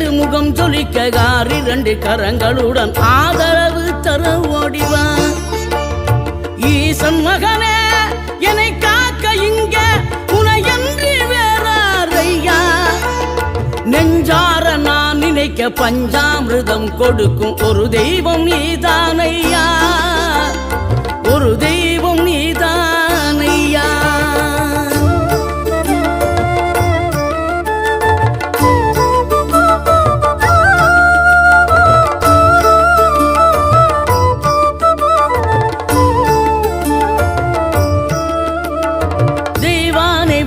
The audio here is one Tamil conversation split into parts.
இரண்டு முகம் ஜொலிக்ககார் இரண்டு கரங்களுடன் ஆதரவு தர ஓடிவா. ஈசன் மகனே என்னை காக்க இங்க உனையன்றி வேறாரையா? நெஞ்சார நான் நினைக்க பஞ்சாமிர்தம் கொடுக்கும் ஒரு தெய்வம் நீதானையா?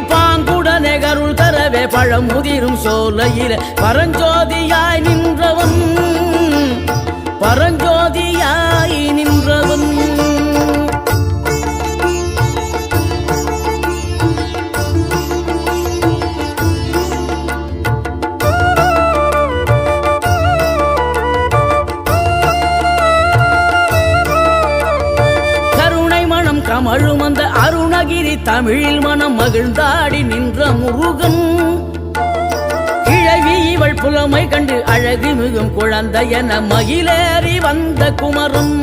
பாங்குடனே கருள் தரவே பழம் முதிரும் சோலையில. பரஞ்சோதியாய் நின்றவன் கமழும் அந்த அருணகிரி தமிழில் மனம் மகிழ்ந்தாடி நின்ற முருகன். கிழவி இவள் புலமை கண்டு அழகு மிகும் குழந்தை என மகிழேறி வந்த குமரன்.